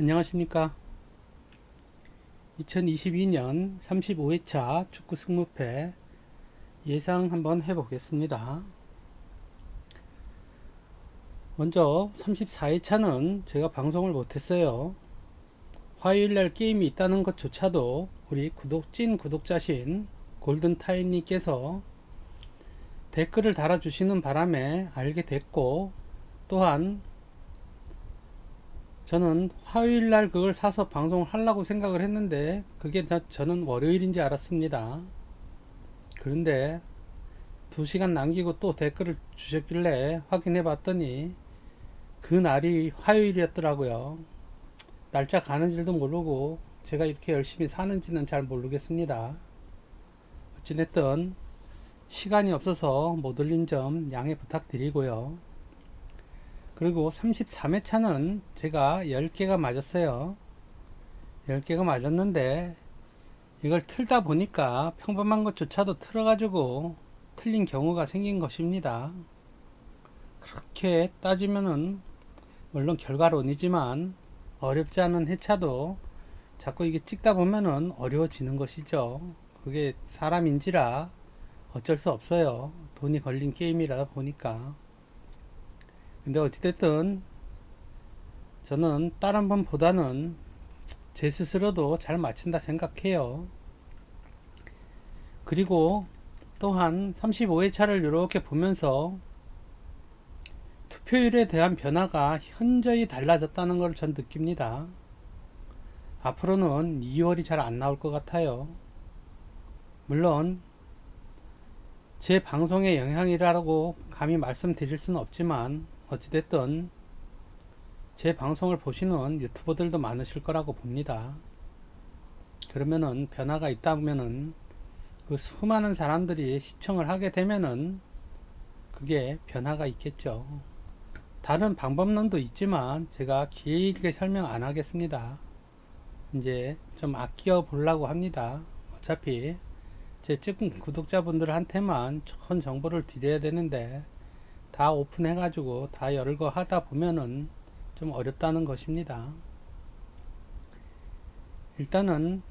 안녕하십니까. 2022년 35회차 축구 승무패 예상 한번 해보겠습니다. 먼저 34회차는 제가 방송을 못했어요. 화요일날 게임이 있다는 것조차도 우리 구독, 찐 구독자신 골든타임님께서 댓글을 달아주시는 바람에 알게 됐고 또한 저는 화요일 날 그걸 사서 방송을 하려고 생각을 했는데 그게 다 저는 월요일인지 알았습니다. 그런데 2시간 남기고 또 댓글을 주셨길래 확인해 봤더니 그 날이 화요일이었더라고요. 날짜 가는 줄도 모르고 제가 이렇게 열심히 사는지는 잘 모르겠습니다. 어찌됐든 시간이 없어서 못 올린 점 양해 부탁드리고요. 그리고 33회차는 제가 10개가 맞았어요. 10개가 맞았는데 이걸 틀다 보니까 평범한 것조차도 틀어가지고 틀린 경우가 생긴 것입니다. 그렇게 따지면은 물론 결과론이지만 어렵지 않은 회차도 자꾸 이게 찍다 보면은 어려워지는 것이죠. 그게 사람인지라 어쩔 수 없어요. 돈이 걸린 게임이라 보니까. 근데 어찌됐든 저는 다른 번보다는 제 스스로도 잘 맞춘다 생각해요. 그리고 또한 35회차를 이렇게 보면서 투표율에 대한 변화가 현저히 달라졌다는 걸 전 느낍니다. 앞으로는 2월이 잘 안 나올 것 같아요. 물론 제 방송의 영향이라고 감히 말씀드릴 수는 없지만 어찌됐든 제 방송을 보시는 유튜버들도 많으실 거라고 봅니다. 그러면은 변화가 있다면은 그 수많은 사람들이 시청을 하게 되면은 그게 변화가 있겠죠. 다른 방법론도 있지만 제가 길게 설명 안 하겠습니다. 이제 좀 아껴 보려고 합니다. 어차피 제 찍은 구독자분들한테만 좋은 정보를 드려야 되는데 다 오픈해 가지고 다 열고 하다 보면은 좀 어렵다는 것입니다. 일단은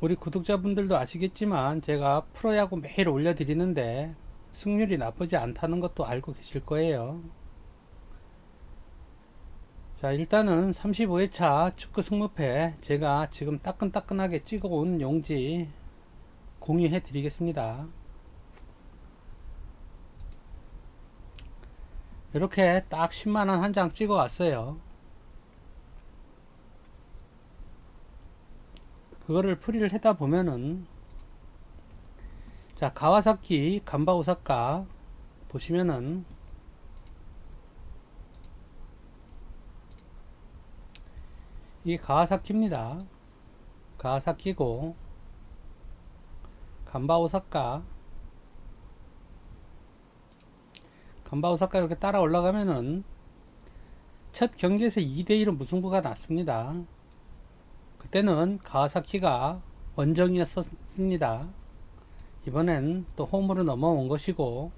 우리 구독자분들도 아시겠지만 제가 프로야구 매일 올려드리는데 승률이 나쁘지 않다는 것도 알고 계실 거예요. 자 일단은 35회차 축구 승무패 제가 지금 따끈따끈하게 찍어온 용지 공유해 드리겠습니다. 이렇게 딱 10만원 한 장 찍어 왔어요. 그거를 풀이를 하다 보면은 자 가와사키 간바 오사카 보시면은 이 가와사키입니다. 가와사키고 간바 오사카 간바 오사카 이렇게 따라 올라가면은 첫 경기에서 2대1은 무승부가 났습니다. 그때는 가와사키가 원정이었습니다. 이번엔 또 홈으로 넘어온 것이고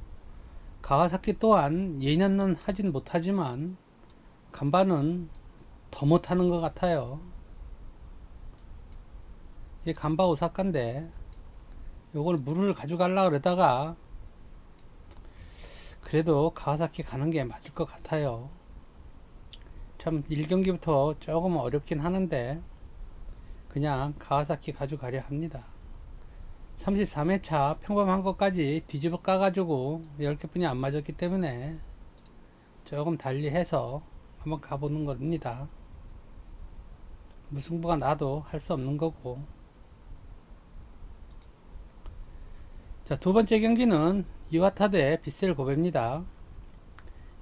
가와사키 또한 예년은 하진 못하지만 간바는 더 못하는 것 같아요. 이 간바 오사카인데 요걸 물을 가져가려고 그러다가 그래도 가와사키 가는 게 맞을 것 같아요. 참 1경기부터 조금 어렵긴 하는데 그냥 가와사키 가져가려 합니다. 33회차 평범한 것까지 뒤집어 까가지고 10개뿐이 안 맞았기 때문에 조금 달리해서 한번 가보는 겁니다. 무승부가 나도 할 수 없는 거고 자, 두 번째 경기는 이와타 대 비셀 고베입니다.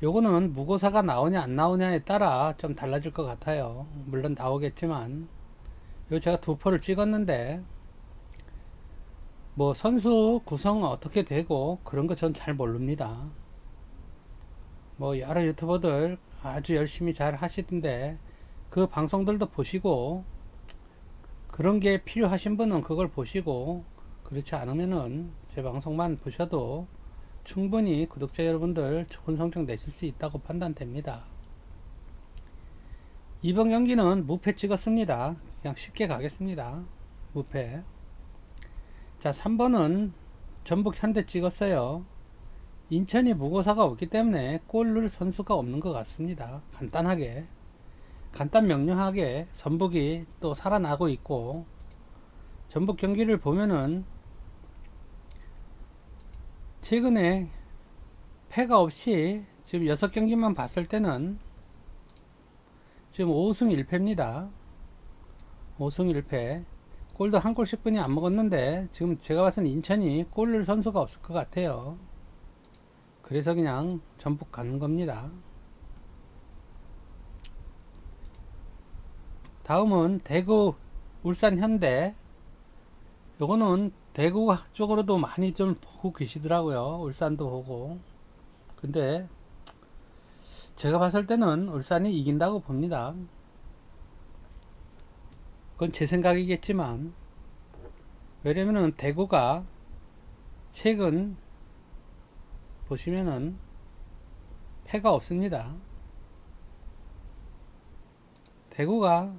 요거는 무고사가 나오냐 안 나오냐에 따라 좀 달라질 것 같아요. 물론 나오겠지만 요 제가 두 표를 찍었는데 뭐 선수 구성 어떻게 되고 그런 거 전 잘 모릅니다. 뭐 여러 유튜버들 아주 열심히 잘 하시던데 그 방송들도 보시고 그런 게 필요하신 분은 그걸 보시고 그렇지 않으면은 제 방송만 보셔도 충분히 구독자 여러분들 좋은 성적 내실 수 있다고 판단됩니다. 이번 경기는 무패 찍었습니다. 그냥 쉽게 가겠습니다. 무패. 자, 3번은 전북 현대 찍었어요. 인천이 무고사가 없기 때문에 골 넣을 선수가 없는 것 같습니다. 간단하게. 간단 명료하게 전북이 또 살아나고 있고 전북 경기를 보면은 최근에 패가 없이 지금 6경기만 봤을 때는 지금 5승 1패입니다. 5승 1패. 골도 한 골씩 뿐이 안 먹었는데 지금 제가 봤을 때 인천이 골 넣을 선수가 없을 것 같아요. 그래서 그냥 전북 가는 겁니다. 다음은 대구 울산 현대 요거는 대구 쪽으로도 많이 좀 보고 계시더라고요. 울산도 보고. 근데 제가 봤을 때는 울산이 이긴다고 봅니다. 그건 제 생각이겠지만 왜냐면은 대구가 최근 보시면은 패가 없습니다. 대구가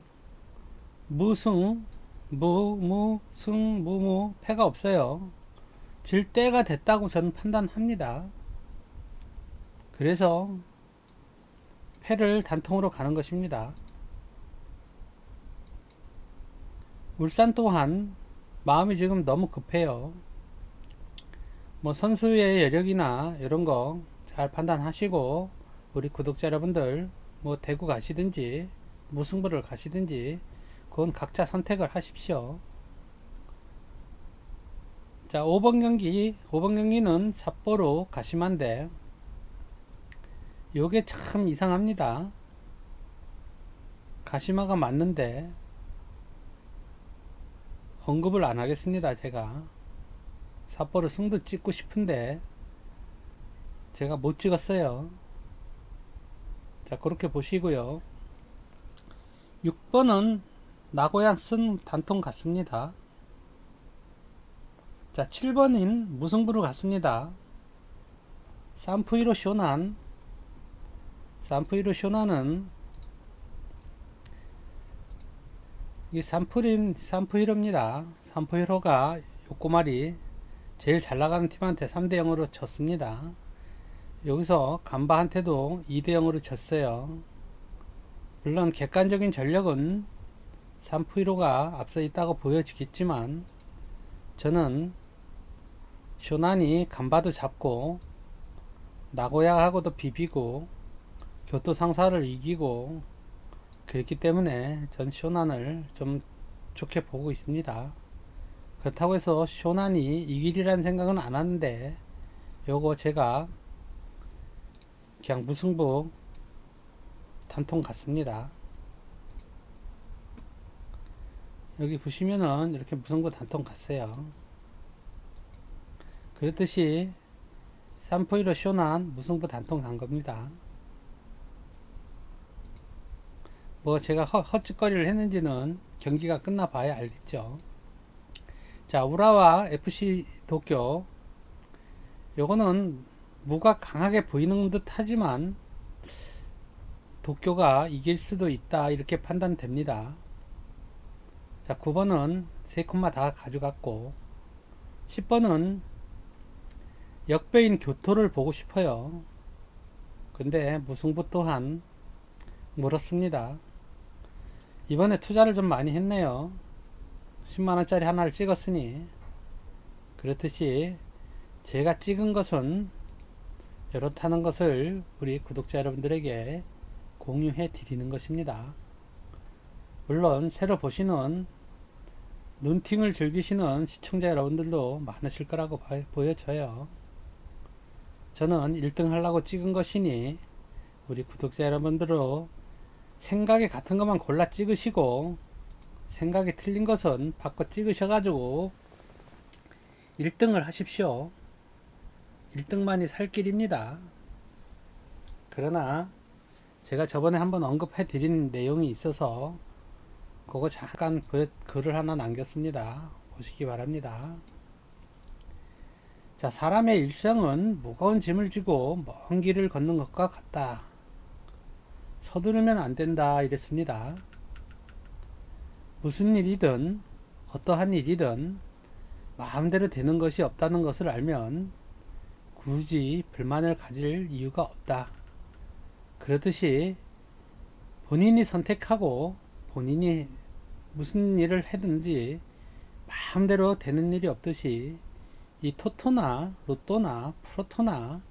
무승, 무, 무, 승, 무, 무, 패가 없어요. 질 때가 됐다고 저는 판단합니다. 그래서 패를 단통으로 가는 것입니다. 울산 또한 마음이 지금 너무 급해요. 뭐 선수의 여력이나 이런 거 잘 판단하시고 우리 구독자 여러분들 뭐 대구 가시든지 무승부를 가시든지 그건 각자 선택을 하십시오. 자, 5번 경기, 5번 경기는 삿포로 가시마인데, 요게 참 이상합니다. 가시마가 맞는데, 언급을 안 하겠습니다, 제가. 삿포로 승도 찍고 싶은데, 제가 못 찍었어요. 자, 그렇게 보시고요. 6번은 나고양 쓴 단통 같습니다. 자, 7번인 무승부로 갔습니다. 산푸이로 쇼난 산푸이로 쇼난은 이 산푸림 산푸이로입니다. 산푸이로가 요꼬말이 제일 잘 나가는 팀한테 3대 0으로 졌습니다. 여기서 간바한테도 2대 0으로 졌어요. 물론 객관적인 전력은 3프로가 앞서 있다고 보여지겠지만 저는 쇼난이 간바도 잡고 나고야하고도 비비고 교토 상사를 이기고 그렇기 때문에 전 쇼난을 좀 좋게 보고 있습니다. 그렇다고 해서 쇼난이 이길이라는 생각은 안 하는데 요거 제가 그냥 무승부 단통 같습니다. 여기 보시면은 이렇게 무승부 단통 갔어요. 그렇듯이 3포이로 쇼난 무승부 단통 간 겁니다. 뭐 제가 허, 헛짓거리를 했는지는 경기가 끝나 봐야 알겠죠. 자, 우라와 FC 도쿄. 요거는 무가 강하게 보이는 듯 하지만 도쿄가 이길 수도 있다 이렇게 판단됩니다. 자, 9번은 3콤마 다 가져갔고 10번은 역배인 교토를 보고 싶어요. 근데 무승부 또한 멀었습니다. 이번에 투자를 좀 많이 했네요. 10만원짜리 하나를 찍었으니 그렇듯이 제가 찍은 것은 이렇다는 것을 우리 구독자 여러분들에게 공유해 드리는 것입니다. 물론 새로 보시는 눈팅을 즐기시는 시청자 여러분들도 많으실 거라고 보여져요. 저는 1등 하려고 찍은 것이니 우리 구독자 여러분들도 생각이 같은 것만 골라 찍으시고 생각이 틀린 것은 바꿔 찍으셔가지고 1등을 하십시오. 1등만이 살 길입니다. 그러나 제가 저번에 한번 언급해 드린 내용이 있어서 그거 잠깐 글을 하나 남겼습니다. 보시기 바랍니다. 자, 사람의 일생은 무거운 짐을 지고 먼 길을 걷는 것과 같다. 서두르면 안 된다 이랬습니다. 무슨 일이든 어떠한 일이든 마음대로 되는 것이 없다는 것을 알면 굳이 불만을 가질 이유가 없다. 그러듯이 본인이 선택하고 본인이 무슨 일을 하든지 마음대로 되는 일이 없듯이 이 토토나 로또나 프로토나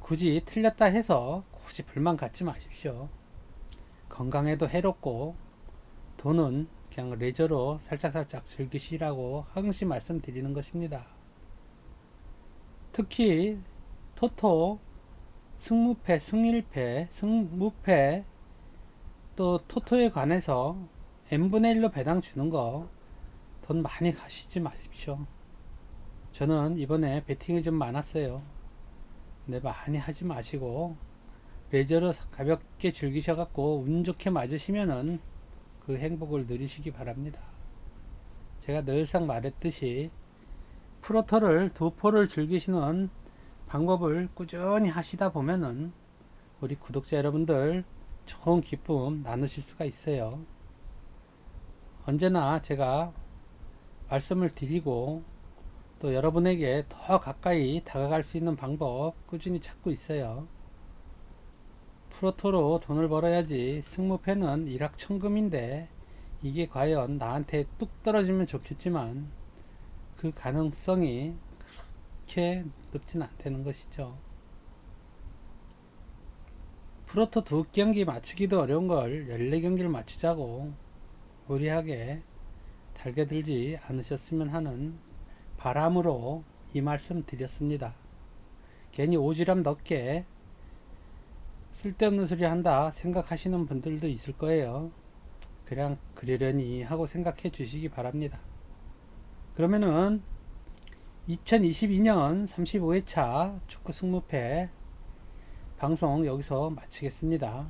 굳이 틀렸다 해서 굳이 불만 갖지 마십시오. 건강에도 해롭고 돈은 그냥 레저로 살짝살짝 즐기시라고 항상 말씀드리는 것입니다. 특히 토토, 승무패, 승일패, 승무패 또 토토에 관해서 n분의 1로 배당 주는 거 돈 많이 가시지 마십시오. 저는 이번에 베팅이 좀 많았어요. 근데 많이 하지 마시고 레저로 가볍게 즐기셔갖고 운 좋게 맞으시면은 그 행복을 누리시기 바랍니다. 제가 늘상 말했듯이 프로토를 두 포를 즐기시는 방법을 꾸준히 하시다 보면은 우리 구독자 여러분들 좋은 기쁨 나누실 수가 있어요. 언제나 제가 말씀을 드리고 또 여러분에게 더 가까이 다가갈 수 있는 방법 꾸준히 찾고 있어요. 프로토로 돈을 벌어야지 승무패는 일확천금인데 이게 과연 나한테 뚝 떨어지면 좋겠지만 그 가능성이 그렇게 높진 않다는 것이죠. 프로토 두 경기 맞추기도 어려운 걸 14경기를 맞추자고 무리하게 달겨들지 않으셨으면 하는 바람으로 이 말씀 드렸습니다. 괜히 오지랖 넓게 쓸데없는 소리 한다 생각하시는 분들도 있을 거예요. 그냥 그러려니 하고 생각해 주시기 바랍니다. 그러면은 2022년 35회차 축구 승무패 방송 여기서 마치겠습니다.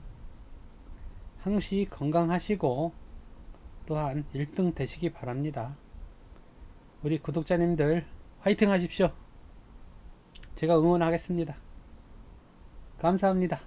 항시 건강하시고 또한 1등 되시기 바랍니다. 우리 구독자님들 화이팅 하십시오. 제가 응원하겠습니다. 감사합니다.